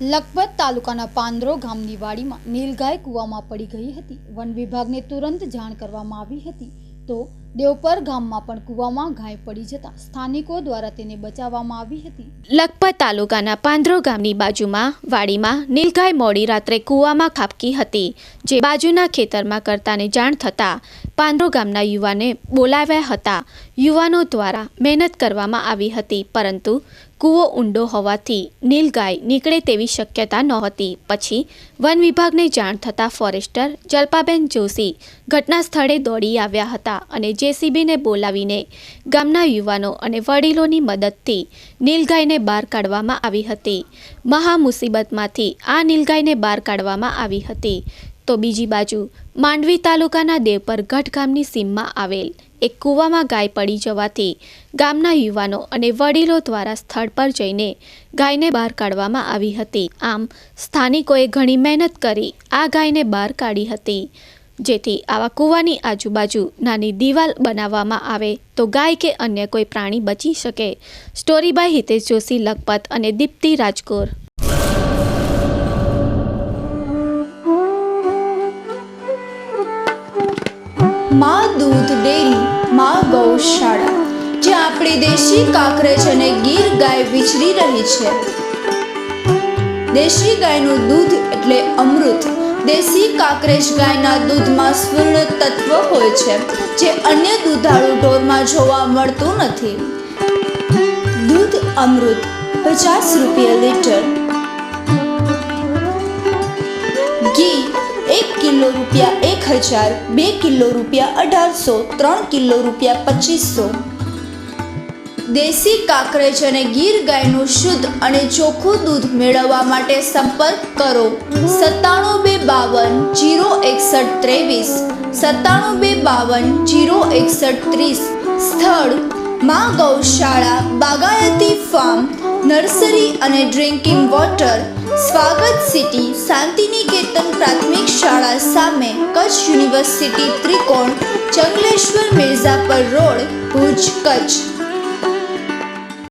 લખપત તાલુકાના પાંદરો ગામની વાડીમાં નીલગાય કૂવામાં પડી ગઈ હતી. વન વિભાગને તુરંત જાણ કરવામાં આવી હતી. તો દેવપર ગામમાં પણ કૂવામાં ગાય પડી જતા સ્થાનિકો દ્વારા તેને બચાવવામાં આવી હતી. લખપત તાલુકાના પાંદરો ગામની બાજુમાં, વાડીમાં નીલગાય મોડી રાત્રે કૂવામાં ખાબકી હતી, જે બાજુના ખેતરમાં કરતાને જાણ થતાં પાંદરો ગામના યુવાને બોલાવ્યા હતા. યુવાનો દ્વારા મહેનત કરવામાં આવી હતી, પરંતુ કૂવો ઊંડો હોવાથી નીલગાય નીકળે તેવી શક્યતા નહોતી. પછી વન વિભાગને જાણ થતાં ફોરેસ્ટર જલ્પાબેન જોશી ઘટના સ્થળે દોડી આવ્યા હતા અને જેસીબીને બોલાવીને ગામના યુવાનો અને વડીલોની મદદથી નીલગાયને બહાર કાઢવામાં આવી હતી. મહા મુસીબતમાંથી આ નીલગાયને બહાર કાઢવામાં આવી હતી. તો બીજી બાજુ માંડવી તાલુકાના દેવપર ગઢ ગામની સીમમાં આવેલ એક કૂવામાં ગાય પડી જવાથી ગામના યુવાનો અને વડીલો દ્વારા સ્થળ પર જઈને ગાયને બહાર કાઢવામાં આવી હતી. આમ સ્થાનિકોએ ઘણી મહેનત કરી આ ગાયને બહાર કાઢી હતી. જેથી આવા કૂવાની આજુબાજુ નાની દિવાલ બનાવવામાં આવે તો ગાય કે અન્ય કોઈ પ્રાણી બચી શકે. સ્ટોરી બાય હિતેશ જોશી, લખપત અને દીપ્તિ રાજકોર. માં દૂધ ડેરી, માં ગૌશાળા જ્યાં આપણી દેશી કાકરેજ અને ગીર ગાય વિચરી રહી છે. દેશી ગાયનું દૂધ એટલે અમૃત. દેશી કાકરેજ ગાયના દૂધમાં સ્વર્ણ તત્વ હોય છે, જે અન્ય દૂધાળુ ઢોરમાં જોવા મળતું નથી. દૂધ અમૃત, પચાસ રૂપિયા લીટર. ઘી, એક કિલો રૂપિયા એક હજાર, બે કિલો રૂપિયા અઢારસો, ત્રણ કિલો રૂપિયા પચીસો. દેશી કાકરેજ અને ગીર ગાયનું શુદ્ધ અને ચોખ્ખું દૂધ મેળવવા માટે સંપર્ક કરો. સત્તાણું બે બાવન જીરો એકસઠ ત્રેવીસ. સત્તાણું બે બાવન જીરો એકસઠ ત્રીસ. સ્થળ, માં ગૌશાળા, બાગાયતી ફાર્મ, નર્સરી અને drinking water. Swagat city, Shantiniketan પ્રાથમિક શાળા સામે કચ્છ યુનિવર્સિટી ત્રિકોણ, ચંગલેશ્વર મિર્ઝાપર રોડ, ભુજ, કચ્છ.